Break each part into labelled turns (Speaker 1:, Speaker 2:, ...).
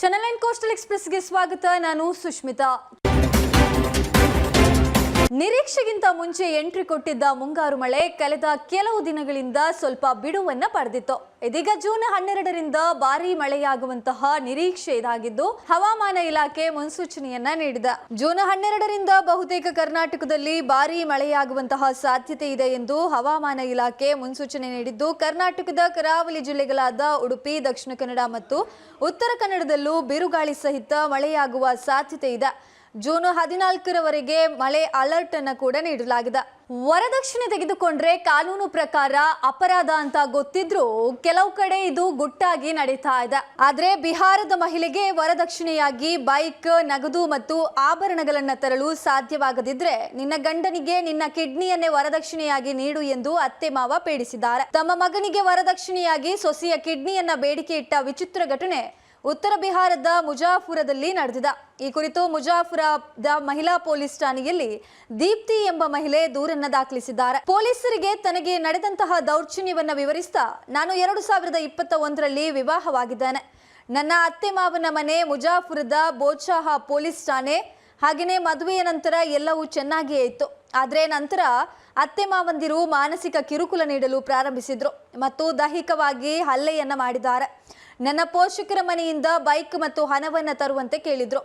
Speaker 1: Channel nine coastal ಎಕ್ಸ್ಪ್ರೆಸ್ಗೆ ಸ್ವಾಗತ. ನಾನು ಸುಷ್ಮಿತಾ ನಿರೀಕ್ಷೆಗಿಂತ ಮುಂಚೆ ಎಂಟ್ರಿ ಕೊಟ್ಟಿದ್ದ ಮುಂಗಾರು ಮಳೆ ಕಳೆದ ಕೆಲವು ದಿನಗಳಿಂದ ಸ್ವಲ್ಪ ಬಿಡುವನ್ನ ಪಡೆದಿತ್ತು. ಇದೀಗ ಜೂನ್ ಹನ್ನೆರಡರಿಂದ ಭಾರೀ ಮಳೆಯಾಗುವಂತಹ ನಿರೀಕ್ಷೆ ಇದಾಗಿದ್ದು ಹವಾಮಾನ ಇಲಾಖೆ ಮುನ್ಸೂಚನೆಯನ್ನ ನೀಡಿದೆ. ಜೂನ್ ಹನ್ನೆರಡರಿಂದ ಬಹುತೇಕ ಕರ್ನಾಟಕದಲ್ಲಿ ಭಾರೀ ಮಳೆಯಾಗುವಂತಹ ಸಾಧ್ಯತೆ ಇದೆ ಎಂದು ಹವಾಮಾನ ಇಲಾಖೆ ಮುನ್ಸೂಚನೆ ನೀಡಿದ್ದು, ಕರ್ನಾಟಕದ ಕರಾವಳಿ ಜಿಲ್ಲೆಗಳಾದ ಉಡುಪಿ, ದಕ್ಷಿಣ ಕನ್ನಡ ಮತ್ತು ಉತ್ತರ ಕನ್ನಡದಲ್ಲೂ ಬಿರುಗಾಳಿ ಸಹಿತ ಮಳೆಯಾಗುವ ಸಾಧ್ಯತೆ ಇದೆ. ಜೂನ್ ಹದಿನಾಲ್ಕರವರೆಗೆ ಮಳೆ ಅಲರ್ಟ್ ಅನ್ನು ಕೂಡ ನೀಡಲಾಗಿದೆ. ವರದಕ್ಷಿಣೆ ತೆಗೆದುಕೊಂಡ್ರೆ ಕಾನೂನು ಪ್ರಕಾರ ಅಪರಾಧ ಅಂತ ಗೊತ್ತಿದ್ರೂ ಕೆಲವು ಕಡೆ ಇದು ಗುಟ್ಟಾಗಿ ನಡೀತಾ ಇದೆ. ಆದ್ರೆ ಬಿಹಾರದ ಮಹಿಳೆಗೆ ವರದಕ್ಷಿಣೆಯಾಗಿ ಬೈಕ್, ನಗದು ಮತ್ತು ಆಭರಣಗಳನ್ನ ತರಲು ಸಾಧ್ಯವಾಗದಿದ್ರೆ ನಿನ್ನ ಗಂಡನಿಗೆ ನಿನ್ನ ಕಿಡ್ನಿಯನ್ನೇ ವರದಕ್ಷಿಣೆಯಾಗಿ ನೀಡು ಎಂದು ಅತ್ತೆ ಮಾವ ಪೀಡಿಸಿದ್ದಾರೆ. ತಮ್ಮ ಮಗನಿಗೆ ವರದಕ್ಷಿಣೆಯಾಗಿ ಸೊಸೆಯ ಕಿಡ್ನಿಯನ್ನ ಬೇಡಿಕೆ ಇಟ್ಟ ವಿಚಿತ್ರ ಘಟನೆ ಉತ್ತರ ಬಿಹಾರದ ಮುಜಾಫುರದಲ್ಲಿ ನಡೆದಿದೆ. ಈ ಕುರಿತು ಮುಜಾಫುರದ ಮಹಿಳಾ ಪೊಲೀಸ್ ಠಾಣೆಯಲ್ಲಿ ದೀಪ್ತಿ ಎಂಬ ಮಹಿಳೆ ದೂರನ್ನ ದಾಖಲಿಸಿದ್ದಾರೆ. ಪೊಲೀಸರಿಗೆ ತನಗೆ ನಡೆದಂತಹ ದೌರ್ಜನ್ಯವನ್ನು ವಿವರಿಸ್ತಾ ನಾನು ಎರಡು ಸಾವಿರದ ಇಪ್ಪತ್ತ ಒಂದರಲ್ಲಿ ವಿವಾಹವಾಗಿದ್ದೇನೆ. ನನ್ನ ಅತ್ತೆ ಮಾವನ ಮನೆ ಮುಜಾಫುರದ ಬೋಚಾಹ ಪೊಲೀಸ್ ಠಾಣೆ. ಹಾಗೆಯೇ ಮದುವೆಯ ನಂತರ ಎಲ್ಲವೂ ಚೆನ್ನಾಗಿಯೇ ಇತ್ತು. ಆದರೆ ನಂತರ ಅತ್ತೆ ಮಾವಂದಿರು ಮಾನಸಿಕ ಕಿರುಕುಳ ನೀಡಲು ಪ್ರಾರಂಭಿಸಿದ್ರು ಮತ್ತು ದೈಹಿಕವಾಗಿ ಹಲ್ಲೆಯನ್ನ ಮಾಡಿದ್ದಾರೆ. ನನ್ನ ಪೋಷಕರ ಮನೆಯಿಂದ ಬೈಕ್ ಮತ್ತು ಹಣವನ್ನು ತರುವಂತೆ ಕೇಳಿದ್ರು.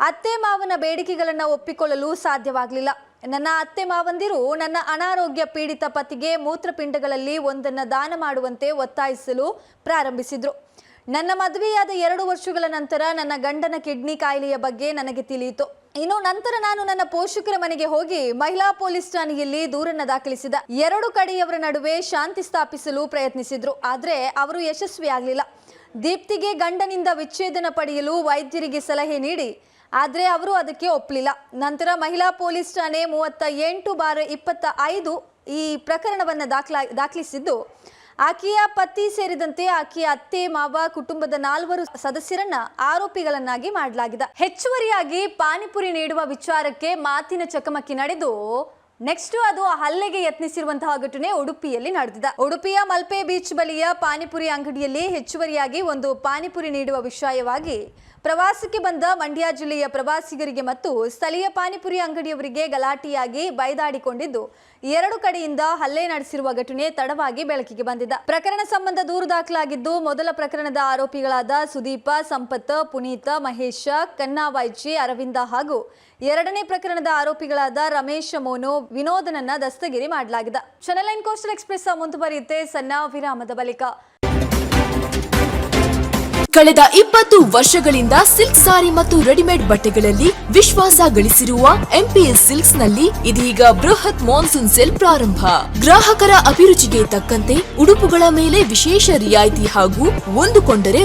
Speaker 1: ಅತ್ತೆ ಮಾವನ ಬೇಡಿಕೆಗಳನ್ನ ಒಪ್ಪಿಕೊಳ್ಳಲು ಸಾಧ್ಯವಾಗಲಿಲ್ಲ. ನನ್ನ ಅತ್ತೆ ಮಾವಂದಿರು ನನ್ನ ಅನಾರೋಗ್ಯ ಪೀಡಿತ ಪತಿಗೆ ಮೂತ್ರಪಿಂಡಗಳಲ್ಲಿ ಒಂದನ್ನು ದಾನ ಮಾಡುವಂತೆ ಒತ್ತಾಯಿಸಲು ಪ್ರಾರಂಭಿಸಿದರು. ನನ್ನ ಮದುವೆಯಾದ ಎರಡು ವರ್ಷಗಳ ನಂತರ ನನ್ನ ಗಂಡನ ಕಿಡ್ನಿ ಕಾಯಿಲೆಯ ಬಗ್ಗೆ ನನಗೆ ತಿಳಿಯಿತು. ಇನ್ನು ನಂತರ ನಾನು ನನ್ನ ಪೋಷಕರ ಮನೆಗೆ ಹೋಗಿ ಮಹಿಳಾ ಪೊಲೀಸ್ ಠಾಣೆಯಲ್ಲಿ ದೂರನ್ನ ದಾಖಲಿಸಿದ ಎರಡು ಕಡೆಯವರ ನಡುವೆ ಶಾಂತಿ ಸ್ಥಾಪಿಸಲು ಪ್ರಯತ್ನಿಸಿದ್ರು. ಆದರೆ ಅವರು ಯಶಸ್ವಿಯಾಗಲಿಲ್ಲ ದೀಪ್ತಿಗೆ ಗಂಡನಿಂದ ವಿಚ್ಛೇದನ ಪಡೆಯಲು ವೈದ್ಯರಿಗೆ ಸಲಹೆ ನೀಡಿ, ಆದರೆ ಅವರು ಅದಕ್ಕೆ ಒಪ್ಪಲಿಲ್ಲ ನಂತರ ಮಹಿಳಾ ಪೊಲೀಸ್ ಠಾಣೆ ಮೂವತ್ತ ಎಂಟು ಬಾರ್ ಇಪ್ಪತ್ತ ಐದು ಈ ಪ್ರಕರಣವನ್ನು ದಾಖಲಾ, ದಾಖಲಿಸಿದ್ದು ಆಕೆಯ ಪತಿ ಸೇರಿದಂತೆ ಆಕೆಯ ಅತ್ತೆ, ಮಾವ, ಕುಟುಂಬದ ನಾಲ್ವರು ಸದಸ್ಯರನ್ನ ಆರೋಪಿಗಳನ್ನಾಗಿ ಮಾಡಲಾಗಿದೆ. ಹೆಚ್ಚುವರಿಯಾಗಿ ಪಾನಿಪುರಿ ನೀಡುವ ವಿಚಾರಕ್ಕೆ ಮಾತಿನ ಚಕಮಕಿ ನಡೆದು, ನೆಕ್ಸ್ಟ್ ಅದು ಹಲ್ಲೆಗೆ ಯತ್ನಿಸಿರುವಂತಹ ಘಟನೆ ಉಡುಪಿಯಲ್ಲಿ ನಡೆದಿದೆ. ಉಡುಪಿಯ ಮಲ್ಪೆ ಬೀಚ್ ಬಳಿಯ ಪಾನಿಪುರಿ ಅಂಗಡಿಯಲ್ಲಿ ಹೆಚ್ಚುವರಿಯಾಗಿ ಒಂದು ಪಾನಿಪುರಿ ನೀಡುವ ವಿಷಯವಾಗಿ ಪ್ರವಾಸಕ್ಕೆ ಬಂದ ಮಂಡ್ಯ ಜಿಲ್ಲೆಯ ಪ್ರವಾಸಿಗರಿಗೆ ಮತ್ತು ಸ್ಥಳೀಯ ಪಾನಿಪುರಿ ಅಂಗಡಿಯವರಿಗೆ ಗಲಾಟೆಯಾಗಿ ಬೈದಾಡಿಕೊಂಡಿದ್ದು, ಎರಡು ಕಡೆಯಿಂದ ಹಲ್ಲೆ ನಡೆಸಿರುವ ಘಟನೆ ತಡವಾಗಿ ಬೆಳಕಿಗೆ ಬಂದಿದೆ. ಪ್ರಕರಣ ಸಂಬಂಧ ದೂರು ದಾಖಲಾಗಿದ್ದು, ಮೊದಲ ಪ್ರಕರಣದ ಆರೋಪಿಗಳಾದ ಸುದೀಪ, ಸಂಪತ್, ಪುನೀತ, ಮಹೇಶ ಕನ್ನಾವಾಯ್ಚಿ ಅರವಿಂದ ಹಾಗೂ ಎರಡನೇ ಪ್ರಕರಣದ ಆರೋಪಿಗಳಾದ ರಮೇಶ್, ಮೋನು, ವಿನೋದನನ್ನ ದಸ್ತಗಿರಿ ಮಾಡಲಾಗಿದೆ. ಚಾನೆಲ್ ನೈನ್ ಕೋಸ್ಟಲ್ ಎಕ್ಸ್ಪ್ರೆಸ್ ಮುಂದುವರಿಯುತ್ತೆ ಸಣ್ಣ ವಿರಾಮದ ಬಳಿಕ.
Speaker 2: ಕಳೆದ ಇಪ್ಪತ್ತು ವರ್ಷಗಳಿಂದ ಸಿಲ್ಕ್ ಸಾರಿ ಮತ್ತು ರೆಡಿಮೇಡ್ ಬಟ್ಟೆಗಳಲ್ಲಿ ವಿಶ್ವಾಸ ಗಳಿಸಿರುವ ಎಂಪಿಎಸ್ ಸಿಲ್ಕ್ಸ್ನಲ್ಲಿ ಇದೀಗ ಬೃಹತ್ ಮಾನ್ಸೂನ್ ಸೇಲ್ ಪ್ರಾರಂಭ. ಗ್ರಾಹಕರ ಅಭಿರುಚಿಗೆ ತಕ್ಕಂತೆ ಉಡುಪುಗಳ ಮೇಲೆ ವಿಶೇಷ ರಿಯಾಯಿತಿ ಹಾಗೂ ಒಂದು ಕೊಂಡರೆ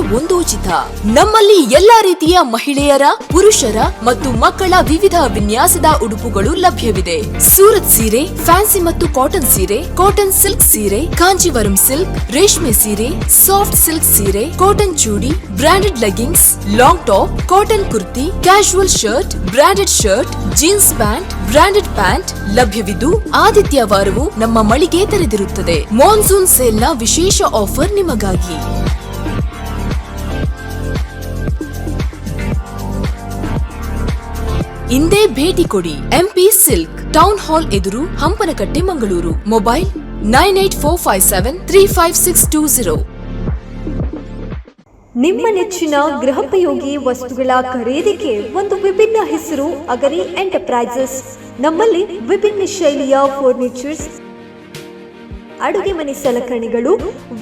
Speaker 2: ನಮ್ಮಲ್ಲಿ ಎಲ್ಲಾ ರೀತಿಯ ಮಹಿಳೆಯರ, ಪುರುಷರ ಮತ್ತು ಮಕ್ಕಳ ವಿವಿಧ ವಿನ್ಯಾಸದ ಉಡುಪುಗಳು ಲಭ್ಯವಿದೆ. ಸೂರತ್ ಸೀರೆ, ಫ್ಯಾನ್ಸಿ ಮತ್ತು ಕಾಟನ್ ಸೀರೆ, ಕಾಟನ್ ಸಿಲ್ಕ್ ಸೀರೆ ಕಾಂಜಿವರಂ ಸಿಲ್ಕ್, ರೇಷ್ಮೆ ಸೀರೆ, ಸಾಫ್ಟ್ ಸಿಲ್ಕ್ ಸೀರೆ, ಕಾಟನ್ ಚೂಡಿ branded leggings long top cotton kurti casual shirt branded shirt jeans pant branded pant ಲಭ್ಯವಿದ್ದು ಆದಿತ್ಯವಾರವೂ ನಮ್ಮ ಮಳಿಗೆ ತೆರೆದಿರುತ್ತದೆ. ಮಾನ್ಸೂನ್ ಸೇಲ್ನ ವಿಶೇಷ ಆಫರ್ ನಿಮಗಾಗಿ. ಇಂದೇ ಭೇಟಿ ಕೊಡಿ. ಎಂಪಿ ಸಿಲ್ಕ್ ಟೌನ್ ಹಾಲ್ ಎದುರು Hampankatta Mangaluru. Mobile nine eight four five seven three five six two zero
Speaker 3: ನಿಮ್ಮ ನೆಚ್ಚಿನ ಗೃಹೋಪಯೋಗಿ ವಸ್ತುಗಳ ಖರೀದಿಗೆ ಒಂದು ವಿಭಿನ್ನ ಹೆಸರು ಅಗರಿ ಎಂಟರ್ಪ್ರೈಸಸ್. ನಮ್ಮಲ್ಲಿ ವಿಭಿನ್ನ ಶೈಲಿಯ ಫರ್ನಿಚರ್ಸ್ ಅಡುಗೆ ಮನೆ ಸಲಕರಣೆಗಳು,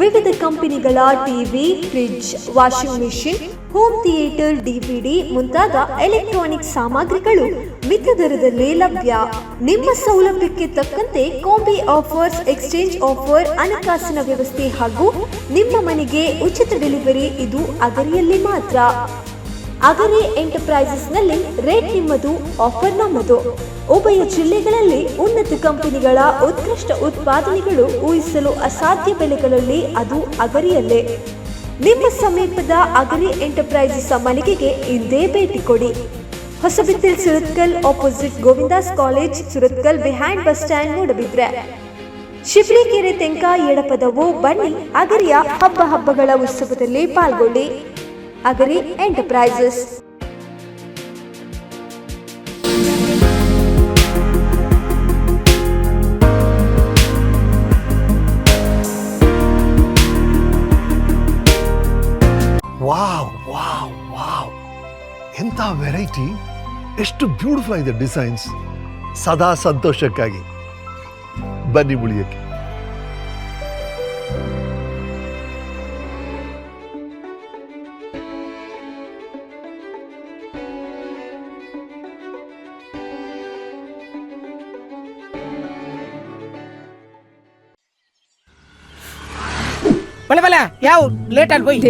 Speaker 3: ವಿವಿಧ ಕಂಪನಿಗಳ TV fridge, washing machine, home theatre DVD ಮುಂತಾದ ಎಲೆಕ್ಟ್ರಾನಿಕ್ ಸಾಮಗ್ರಿಗಳು ಮಿತ ದರದಲ್ಲಿ ಲಭ್ಯ. ನಿಮ್ಮ ಸೌಲಭ್ಯಕ್ಕೆ ತಕ್ಕಂತೆ ಕಾಂಬಿ ಆಫರ್ಸ್, ಎಕ್ಸ್ಚೇಂಜ್ ಆಫರ್, ಹಣಕಾಸಿನ ವ್ಯವಸ್ಥೆ ಹಾಗೂ ನಿಮ್ಮ ಮನೆಗೆ ಉಚಿತ ಡೆಲಿವರಿ ಇದು ಅಗರಿಯಲ್ಲಿ ಮಾತ್ರ. ಅಗರಿ ಎಂಟರ್ಪ್ರೈಸಸ್ನಲ್ಲಿ ರೇಟ್ ನಿಮ್ಮದು ಆಫರ್ ನಮ್ಮದು. ಉಭಯ ಜಿಲ್ಲೆಗಳಲ್ಲಿ ಉನ್ನತ ಕಂಪನಿಗಳ ಉತ್ಕೃಷ್ಟ ಉತ್ಪಾದನೆಗಳು ಊಹಿಸಲು ಅಸಾಧ್ಯ ಬೆಲೆಗಳಲ್ಲಿ ಅದು ಅಗರಿಯಲ್ಲೇ. ನಿಮ್ಮ ಸಮೀಪದ ಅಗರಿ ಎಂಟರ್ಪ್ರೈಸಸ್ ಮಳಿಗೆಗೆ ಇಂದೇ ಭೇಟಿ ಕೊಡಿ. Hosabettil Surathkal opposite Govindas college Surathkal behind bus stand ನೋಡಬಿದ್ರೆ. Shibrikere Tenka Edapadavu ಬನ್ನಿ ಅಗರಿಯ ಹಬ್ಬ ಹಬ್ಬಗಳ ಉತ್ಸವದಲ್ಲಿ ಪಾಲ್ಗೊಳ್ಳಿ.
Speaker 4: Agari enterprises
Speaker 5: wow wow wow ಎಂಥ ವೆರೈಟಿ ಎಷ್ಟು ಬ್ಯೂಟಿಫುಲ್ ಆಗಿದೆ ಡಿಸೈನ್ಸ್ ಸದಾ ಸಂತೋಷಕ್ಕಾಗಿ ಬನ್ನಿ ಉಳಿಯಕ್ಕೆ
Speaker 6: ಯಾವ್ ಲೇಟ್ ಅಲ್ಲಿ ಹೋಯ್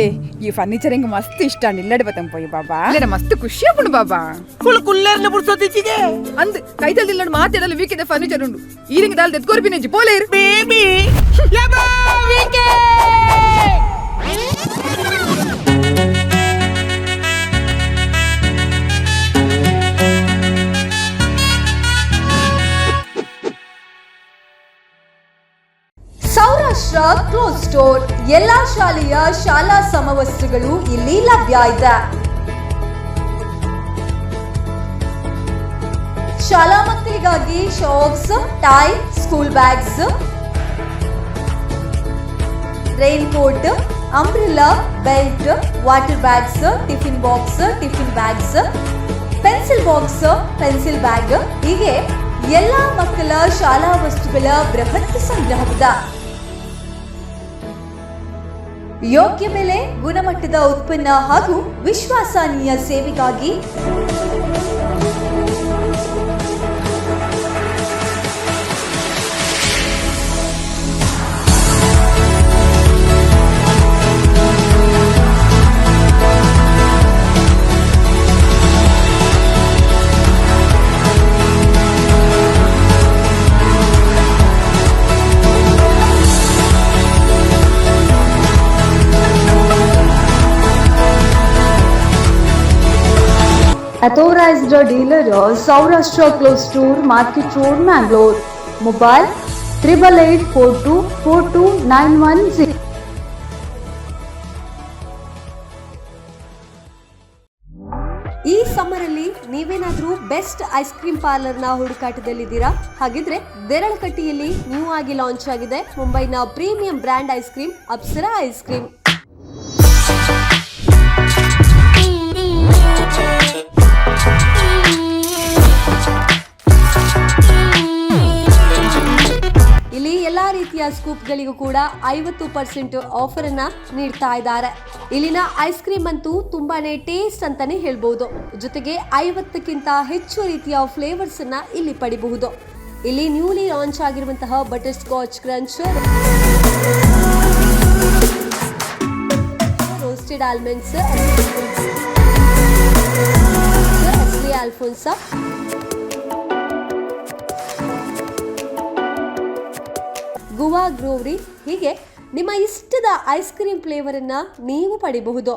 Speaker 7: ಈ ಫರ್ನಿಚರ್ ಹಿಂಗೆ ಮಸ್ತ್ ಇಷ್ಟ ನಿಲ್ಲಡೆ ಬತ್ತಂಗ್ ಪೋಯ್ ಬಾಬಾ ಇಲ್ಲ ಮಸ್ತ್ ಖುಷಿ ಆಗ್ಬಿಡು ಬಾಬಾ
Speaker 6: ಫುಲ್ ಕುಲ್ಲರ್ನ ಬಿಡ್ಸೋದಿಚ್ಚಿಗೆ
Speaker 7: ಅಂದ್ ಕೈದಲ್ಲಿ ನೋಡಿ ಮಾತಾಡಲು ವೀಕಿದ ಫರ್ನಿಚರ್ ಉಂಡು ಈರಿಂಗ್ ದಾಲ್ ತೆತ್ಕೋರ್ಬಿನ ಜಿಪೋಲೆ ಇರ್
Speaker 6: ಬೇಬಿ
Speaker 1: ಕ್ಲೋಸ್ ಸ್ಟೋರ್ ಎಲ್ಲಾ ಶಾಲೆಯ ಶಾಲಾ ಸಮವಸ್ತ್ರಗಳು ಇಲ್ಲಿ ಲಭ್ಯ ಇದೆ. ಶಾಲಾ ಮಕ್ಕಳಿಗಾಗಿ socks tie school bags raincoat umbrella belt water bags tiffin box tiffin bags pencil box pencil bag ಹೀಗೆ ಎಲ್ಲಾ ಮಕ್ಕಳ ಶಾಲಾ ವಸ್ತುಗಳ ಬೃಹತ್ ಸಂಗ್ರಹವಿದೆ. ಯೋಗ್ಯ ಬೆಲೆ ಗುಣಮಟ್ಟದ ಉತ್ಪನ್ನ ಹಾಗೂ ವಿಶ್ವಾಸನೀಯ ಸೇವೆಗಾಗಿ
Speaker 8: dealer Saurashtra close store market road Mangalore mobile triple eight four two four two nine one six
Speaker 4: ಈ ಸಮ್ಮರಲ್ಲಿ ನೀವೇನಾದರೂ ಬೆಸ್ಟ್ ಐಸ್ ಕ್ರೀಮ್ ಪಾರ್ಲರ್ನ ಹುಡುಕಾಟದಲ್ಲಿದ್ದೀರಾ? ಹಾಗಿದ್ರೆ ಬೆರಳ್ಕಟ್ಟಿಯಲ್ಲಿ ನ್ಯೂ ಆಗಿ ಲಾಂಚ್ ಆಗಿದೆ ಮುಂಬೈನ premium brand ice cream Apsara ice cream ಸ್ಕೂಪ್ಗಳಿಗೂ ಕೂಡ ಐವತ್ತು ಪರ್ಸೆಂಟ್ ಆಫರ್ ಅನ್ನ ನೀಡ್ತಾ ಇದ್ದಾರೆ ಇಲ್ಲಿನ ಐಸ್ ಕ್ರೀಮ್ ಅಂತೂ ತುಂಬಾನೇ ಟೇಸ್ಟ್ ಅಂತಾನೆ ಹೇಳ್ಬಹುದು ಜೊತೆಗೆ ಐವತ್ತಕ್ಕಿಂತ ಹೆಚ್ಚು ರೀತಿಯ ಫ್ಲೇವರ್ಸ್ ಅನ್ನ ಇಲ್ಲಿ ಪಡಿಬಹುದು ಇಲ್ಲಿ ನ್ಯೂಲಿ ಲಾಂಚ್ ಆಗಿರುವಂತಹ butterscotch crunch roasted almonds Alphonso guava ಗ್ರೋವ್ರಿ ಹೀಗೆ ನಿಮ್ಮ ಇಷ್ಟದ ಐಸ್ ಕ್ರೀಮ್ ಫ್ಲೇವರ್ ಅನ್ನ ನೀವು ಪಡಿಬಹುದು.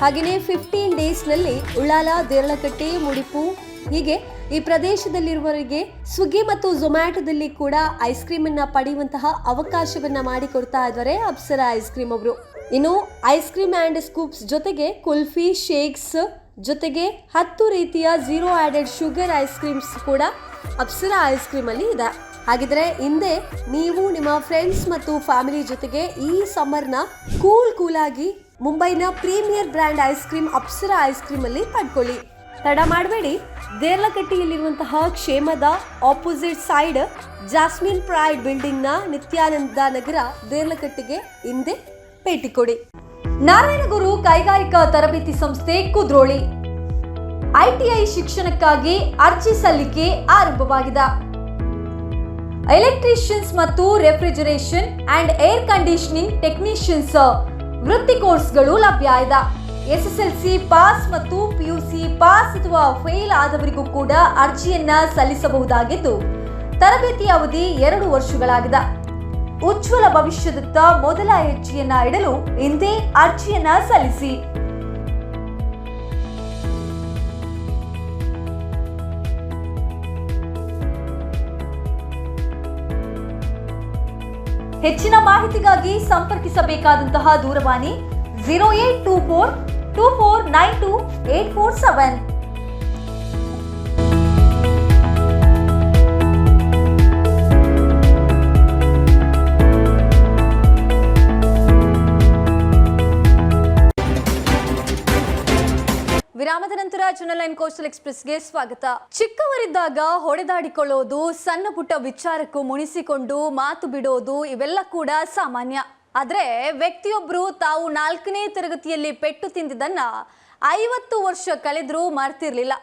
Speaker 4: ಹಾಗೆಯೇ ಫಿಫ್ಟೀನ್ ಡೇಸ್ನಲ್ಲಿ ಉಳ್ಳಾಲ, ದೇರಳಕಟ್ಟೆ, ಮುಡಿಪು ಹೀಗೆ ಈ ಪ್ರದೇಶದಲ್ಲಿರುವವರಿಗೆ ಸ್ವಿಗ್ಗಿ ಮತ್ತು ಝೊಮ್ಯಾಟೊದಲ್ಲಿ ಕೂಡ ಐಸ್ ಕ್ರೀಮ್ ಅನ್ನ ಪಡೆಯುವಂತಹ ಅವಕಾಶವನ್ನ ಮಾಡಿಕೊಡ್ತಾ ಇದ್ದಾರೆ ಅಪ್ಸರ ಐಸ್ ಕ್ರೀಮ್ ಅವರು. ಇನ್ನು ಐಸ್ ಕ್ರೀಮ್ ಆ್ಯಂಡ್ ಸ್ಕೂಪ್ಸ್ ಜೊತೆಗೆ ಕುಲ್ಫಿ, ಶೇಕ್ಸ್ ಜೊತೆಗೆ ಹತ್ತು ರೀತಿಯ zero added sugar ice creams ಕೂಡ ಅಪ್ಸರ ಐಸ್ ಕ್ರೀಮಲ್ಲಿ ಇದೆ. ಹಾಗಿದ್ರೆ ಹಿಂದೆ ನೀವು ನಿಮ್ಮ ಫ್ರೆಂಡ್ಸ್ ಮತ್ತು ಫ್ಯಾಮಿಲಿ ಜೊತೆಗೆ ಈ ಸಮ್ಮರ್ನ ಕೂಲ್ ಕೂಲ್ ಆಗಿ ಮುಂಬೈನ premier brand ice cream Apsara ice cream ಅಲ್ಲಿ ಪಡ್ಕೊಳ್ಳಿ. ತಡ ಮಾಡಬೇಡಿ. ದೇರ್ಲಕಟ್ಟಿಯಲ್ಲಿರುವಂತಹ ಕ್ಷೇಮದ ಆಪೋಸಿಟ್ ಸೈಡ್ ಜಾಸ್ಮಿನ್ ಪ್ರೈಡ್ ಬಿಲ್ಡಿಂಗ್ನ ನಿತ್ಯಾನಂದ ನಗರ ದೇರ್ಲಕಟ್ಟಿಗೆ ಹಿಂದೆ ಭೇಟಿ ಕೊಡಿ.
Speaker 1: ನಾರಾಯಣಗುರು ಕೈಗಾರಿಕಾ ತರಬೇತಿ ಸಂಸ್ಥೆ ಕುದ್ರೋಳಿ. ಐಟಿಐ ಶಿಕ್ಷಣಕ್ಕಾಗಿ ಅರ್ಜಿ ಸಲ್ಲಿಕೆ ಆರಂಭವಾಗಿದೆ. ಎಲೆಕ್ಟ್ರಿಷಿಯನ್ಸ್ ಮತ್ತು refrigeration and air conditioning technicians ವೃತ್ತಿ ಕೋರ್ಸ್ಗಳು ಲಭ್ಯ ಇದೆ. ಎಸ್ಎಸ್ಎಲ್ಸಿ ಪಾಸ್ ಮತ್ತು ಪಿಯುಸಿ ಪಾಸ್ ಅಥವಾ ಫೇಲ್ ಆದವರಿಗೂ ಕೂಡ ಅರ್ಜಿಯನ್ನ ಸಲ್ಲಿಸಬಹುದಾಗಿದ್ದು, ತರಬೇತಿ ಅವಧಿ ಎರಡು ವರ್ಷಗಳಾಗಿದೆ. ಉಜ್ವಲ ಭವಿಷ್ಯದತ್ತ ಮೊದಲ ಹೆಜ್ಜೆಯನ್ನ ಇಡಲು ಇಂದೇ ಅರ್ಜಿಯನ್ನ ಸಲ್ಲಿಸಿ. ಹೆಚ್ಚಿನ ಮಾಹಿತಿಗಾಗಿ ಸಂಪರ್ಕಿಸಬೇಕಾದಂತಹ ದೂರವಾಣಿ zero eight two four two four nine two eight four seven. ವಿರಾಮದ ನಂತರ ಚುನಲೈನ್ ಲೈನ್ ಕೋಸ್ಟಲ್ ಎಕ್ಸ್ಪ್ರೆಸ್ಗೆ ಸ್ವಾಗತ. ಚಿಕ್ಕವರಿದ್ದಾಗ ಹೊಡೆದಾಡಿಕೊಳ್ಳೋದು, ಸಣ್ಣ ಪುಟ್ಟ ವಿಚಾರಕ್ಕೂ ಮುನಿಸಿಕೊಂಡು ಮಾತು ಬಿಡೋದು ಇವೆಲ್ಲ ಕೂಡ ಸಾಮಾನ್ಯ. ಆದ್ರೆ ವ್ಯಕ್ತಿಯೊಬ್ರು ತಾವು ನಾಲ್ಕನೇ ತರಗತಿಯಲ್ಲಿ ಪೆಟ್ಟು ತಿಂದಿದ್ದನ್ನ ಐವತ್ತು ವರ್ಷ ಕಳೆದರೂ ಮರ್ತಿರ್ಲಿಲ್ಲ.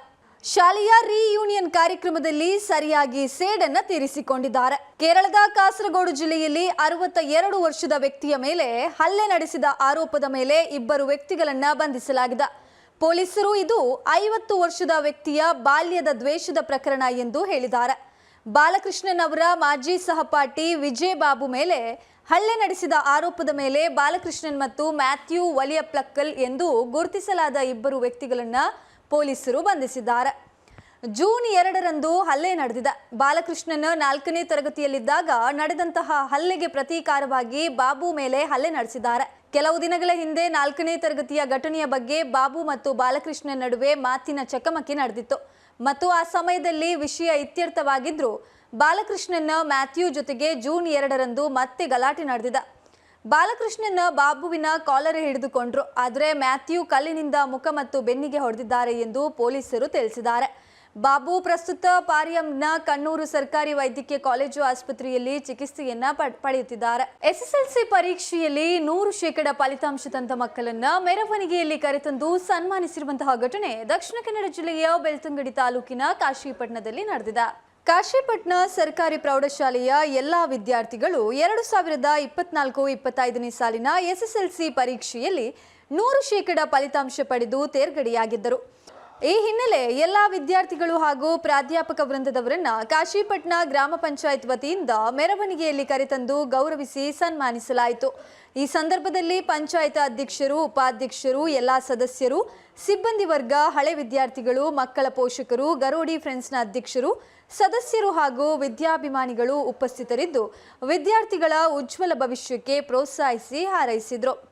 Speaker 1: ಶಾಲೆಯ ರೀಯೂನಿಯನ್ ಕಾರ್ಯಕ್ರಮದಲ್ಲಿ ಸರಿಯಾಗಿ ಸೇಡನ್ನ ತೀರಿಸಿಕೊಂಡಿದ್ದಾರೆ. ಕೇರಳದ ಕಾಸರಗೋಡು ಜಿಲ್ಲೆಯಲ್ಲಿ ಅರವತ್ತ ಎರಡು ವರ್ಷದ ವ್ಯಕ್ತಿಯ ಮೇಲೆ ಹಲ್ಲೆ ನಡೆಸಿದ ಆರೋಪದ ಮೇಲೆ ಇಬ್ಬರು ವ್ಯಕ್ತಿಗಳನ್ನ ಬಂಧಿಸಲಾಗಿದೆ. ಪೊಲೀಸರು ಇದು ಐವತ್ತು ವರ್ಷದ ವ್ಯಕ್ತಿಯ ಬಾಲ್ಯದ ದ್ವೇಷದ ಪ್ರಕರಣ ಎಂದು ಹೇಳಿದ್ದಾರೆ. ಬಾಲಕೃಷ್ಣನ್ ಅವರ ಮಾಜಿ ಸಹಪಾಠಿ ವಿಜಯ್ ಬಾಬು ಮೇಲೆ ಹಲ್ಲೆ ನಡೆಸಿದ ಆರೋಪದ ಮೇಲೆ ಬಾಲಕೃಷ್ಣನ್ ಮತ್ತು ಮ್ಯಾಥ್ಯೂ ವಲಿಯಪ್ಲಕ್ಕಲ್ ಎಂದು ಗುರುತಿಸಲಾದ ಇಬ್ಬರು ವ್ಯಕ್ತಿಗಳನ್ನ ಪೊಲೀಸರು ಬಂಧಿಸಿದ್ದಾರೆ. ಜೂನ್ ಎರಡರಂದು ಹಲ್ಲೆ ನಡೆದಿದೆ. ಬಾಲಕೃಷ್ಣನ್ ನಾಲ್ಕನೇ ತರಗತಿಯಲ್ಲಿದ್ದಾಗ ನಡೆದಂತಹ ಹಲ್ಲೆಗೆ ಪ್ರತೀಕಾರವಾಗಿ ಬಾಬು ಮೇಲೆ ಹಲ್ಲೆ ನಡೆಸಿದ್ದಾರೆ. ಕೆಲವು ದಿನಗಳ ಹಿಂದೆ ನಾಲ್ಕನೇ ತರಗತಿಯ ಘಟನೆಯ ಬಗ್ಗೆ ಬಾಬು ಮತ್ತು ಬಾಲಕೃಷ್ಣ ನಡುವೆ ಮಾತಿನ ಚಕಮಕಿ ನಡೆದಿತ್ತು. ಮತ್ತು ಆ ಸಮಯದಲ್ಲಿ ವಿಷಯ ಇತ್ಯರ್ಥವಾಗಿದ್ರು ಬಾಲಕೃಷ್ಣನ ಮ್ಯಾಥ್ಯೂ ಜೊತೆಗೆ ಜೂನ್ ಎರಡರಂದು ಮತ್ತೆ ಗಲಾಟೆ ನಡೆದಿದ. ಬಾಲಕೃಷ್ಣನ ಬಾಬುವಿನ ಕಾಲರ್ ಹಿಡಿದುಕೊಂಡ್ರು. ಆದರೆ ಮ್ಯಾಥ್ಯೂ ಕಲ್ಲಿನಿಂದ ಮುಖ ಮತ್ತು ಬೆನ್ನಿಗೆ ಹೊಡೆದಿದ್ದಾರೆ ಎಂದು ಪೊಲೀಸರು ತಿಳಿಸಿದ್ದಾರೆ. ಬಾಬು ಪ್ರಸ್ತುತ ಪಾರಿಯಂನ ಕಣ್ಣೂರು ಸರ್ಕಾರಿ ವೈದ್ಯಕೀಯ ಕಾಲೇಜು ಆಸ್ಪತ್ರೆಯಲ್ಲಿ ಚಿಕಿತ್ಸೆಯನ್ನ ಪಡ್- ಪಡೆಯುತ್ತಿದ್ದಾರೆ. ಎಸ್ಎಸ್ಎಲ್ಸಿ ಪರೀಕ್ಷೆಯಲ್ಲಿ ನೂರು ಶೇಕಡ ಫಲಿತಾಂಶ ತಂದ ಮಕ್ಕಳನ್ನ ಮೆರವಣಿಗೆಯಲ್ಲಿ ಕರೆತಂದು ಸನ್ಮಾನಿಸಿರುವಂತಹ ಘಟನೆ ದಕ್ಷಿಣ ಕನ್ನಡ ಜಿಲ್ಲೆಯ ಬೆಳ್ತಂಗಡಿ ತಾಲೂಕಿನ ಕಾಶಿಪಟ್ಟಣದಲ್ಲಿ ನಡೆದಿದೆ. ಕಾಶಿಪಟ್ನ ಸರ್ಕಾರಿ ಪ್ರೌಢಶಾಲೆಯ ಎಲ್ಲಾ ವಿದ್ಯಾರ್ಥಿಗಳು ಎರಡು ಸಾವಿರದ ಇಪ್ಪತ್ನಾಲ್ಕು ಇಪ್ಪತ್ತೈದನೇ ಸಾಲಿನ ಎಸ್ಎಸ್ಎಲ್ಸಿ ಪರೀಕ್ಷೆಯಲ್ಲಿ ನೂರು ಶೇಕಡ ಫಲಿತಾಂಶ ಪಡೆದು ತೇರ್ಗಡೆಯಾಗಿದ್ದರು. ಈ ಹಿನ್ನೆಲೆ ಎಲ್ಲ ವಿದ್ಯಾರ್ಥಿಗಳು ಹಾಗೂ ಪ್ರಾಧ್ಯಾಪಕ ವೃಂದದವರನ್ನ ಕಾಶಿಪಟ್ನ ಗ್ರಾಮ ಪಂಚಾಯತ್ ವತಿಯಿಂದ ಮೆರವಣಿಗೆಯಲ್ಲಿ ಕರೆತಂದು ಗೌರವಿಸಿ ಸನ್ಮಾನಿಸಲಾಯಿತು. ಈ ಸಂದರ್ಭದಲ್ಲಿ ಪಂಚಾಯತ್ ಅಧ್ಯಕ್ಷರು, ಉಪಾಧ್ಯಕ್ಷರು, ಎಲ್ಲಾ ಸದಸ್ಯರು, ಸಿಬ್ಬಂದಿ ವರ್ಗ, ಹಳೆ ವಿದ್ಯಾರ್ಥಿಗಳು, ಮಕ್ಕಳ ಪೋಷಕರು, ಗರೋಡಿ ಫ್ರೆಂಡ್ಸ್ನ ಅಧ್ಯಕ್ಷರು, ಸದಸ್ಯರು ಹಾಗೂ ವಿದ್ಯಾಭಿಮಾನಿಗಳು ಉಪಸ್ಥಿತರಿದ್ದು, ವಿದ್ಯಾರ್ಥಿಗಳ ಉಜ್ವಲ ಭವಿಷ್ಯಕ್ಕೆ ಪ್ರೋತ್ಸಾಹಿಸಿ ಹಾರೈಸಿದರು.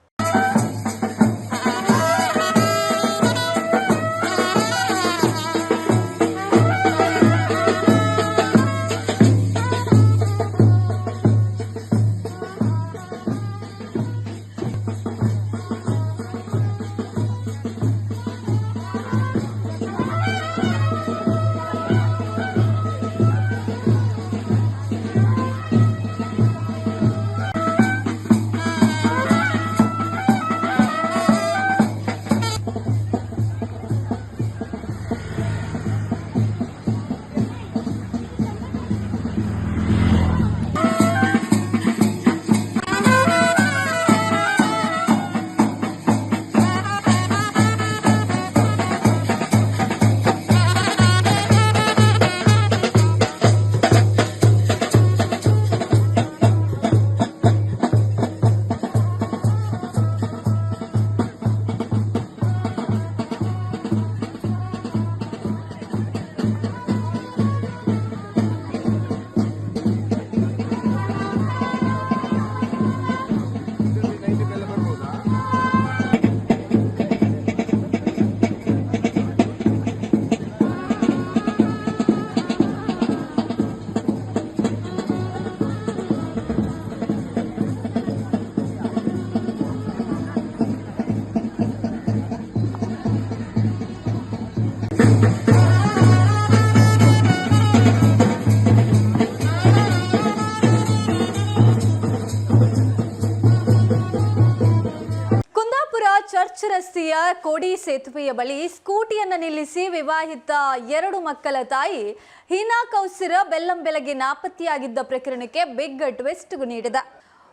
Speaker 1: ಕೋಡಿ ಸೇತುವೆಯ ಬಳಿ ಸ್ಕೂಟಿಯನ್ನು ನಿಲ್ಲಿಸಿ ವಿವಾಹಿತ ಎರಡು ಮಕ್ಕಳ ತಾಯಿ ಹೀನಾ ಕೌಸಿರ ಬೆಲ್ಲಂ ಬೆಳಗ್ಗೆ ನಾಪತ್ತೆಯಾಗಿದ್ದ ಪ್ರಕರಣಕ್ಕೆ ಬಿಗ್ ಟ್ವಿಸ್ಟ್ ನೀಡಿದ.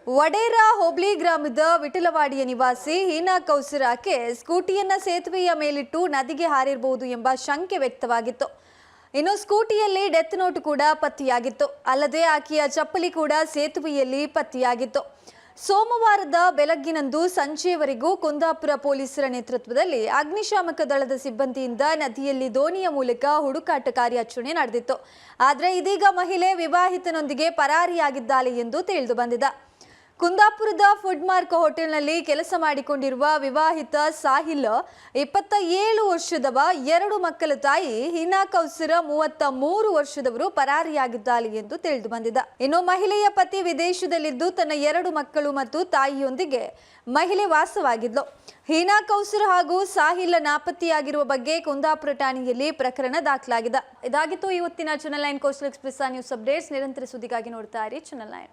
Speaker 1: ವಡೇರ ಹೋಬ್ಳಿ ಗ್ರಾಮದ ವಿಠಲವಾಡಿಯ ನಿವಾಸಿ ಹೀನಾ ಕೌಸಿರ ಆಕೆ ಸ್ಕೂಟಿಯನ್ನ ಸೇತುವೆಯ ಮೇಲಿಟ್ಟು ನದಿಗೆ ಹಾರಿರಬಹುದು ಎಂಬ ಶಂಕೆ ವ್ಯಕ್ತವಾಗಿತ್ತು. ಇನ್ನು ಸ್ಕೂಟಿಯಲ್ಲಿ ಡೆತ್ ನೋಟ್ ಕೂಡ ಪತ್ತೆಯಾಗಿತ್ತು. ಅಲ್ಲದೆ ಆಕೆಯ ಚಪ್ಪಲಿ ಕೂಡ ಸೇತುವೆಯಲ್ಲಿ ಪತ್ತೆಯಾಗಿತ್ತು. ಸೋಮವಾರದ ಬೆಳಗ್ಗಿನಂದು ಸಂಜೆಯವರೆಗೂ ಕುಂದಾಪುರ ಪೊಲೀಸರ ನೇತೃತ್ವದಲ್ಲಿ ಅಗ್ನಿಶಾಮಕ ದಳದ ಸಿಬ್ಬಂದಿಯಿಂದ ನದಿಯಲ್ಲಿ ದೋಣಿಯ ಮೂಲಕ ಹುಡುಕಾಟ ಕಾರ್ಯಾಚರಣೆ ನಡೆದಿತ್ತು. ಆದರೆ ಇದೀಗ ಮಹಿಳೆ ವಿವಾಹಿತನೊಂದಿಗೆ ಪರಾರಿಯಾಗಿದ್ದಾಳೆ ಎಂದು ತಿಳಿದು ಬಂದಿದೆ. ಕುಂದಾಪುರದ ಫುಡ್ ಮಾರ್ಕ್ ಹೋಟೆಲ್ನಲ್ಲಿ ಕೆಲಸ ಮಾಡಿಕೊಂಡಿರುವ ವಿವಾಹಿತ ಸಾಹಿಲ್ ಇಪ್ಪತ್ತ ಏಳು ವರ್ಷದವ ಎರಡು ಮಕ್ಕಳ ತಾಯಿ ಹೀನಾ ಕೌಸರ ಮೂವತ್ತ ಮೂರು ವರ್ಷದವರು ಪರಾರಿಯಾಗಿದ್ದಾರೆ ಎಂದು ತಿಳಿದು ಬಂದಿದೆ. ಇನ್ನು ಮಹಿಳೆಯ ಪತಿ ವಿದೇಶದಲ್ಲಿದ್ದು ತನ್ನ ಎರಡು ಮಕ್ಕಳು ಮತ್ತು ತಾಯಿಯೊಂದಿಗೆ ಮಹಿಳೆ ವಾಸವಾಗಿದ್ಲು. ಹೀನಾ ಕೌಸರ್ ಹಾಗೂ ಸಾಹಿಲ್ ನಾಪತ್ತೆಯಾಗಿರುವ ಬಗ್ಗೆ ಕುಂದಾಪುರ ಠಾಣೆಯಲ್ಲಿ ಪ್ರಕರಣ ದಾಖಲಾಗಿದೆ. ಇದಾಗಿತ್ತು ಇವತ್ತಿನ channel line coastal express news updates. ನಿರಂತರ ಸುದ್ದಿಗಾಗಿ ನೋಡ್ತಾ ಇರಿ ಚನಲ್ ನೈನ್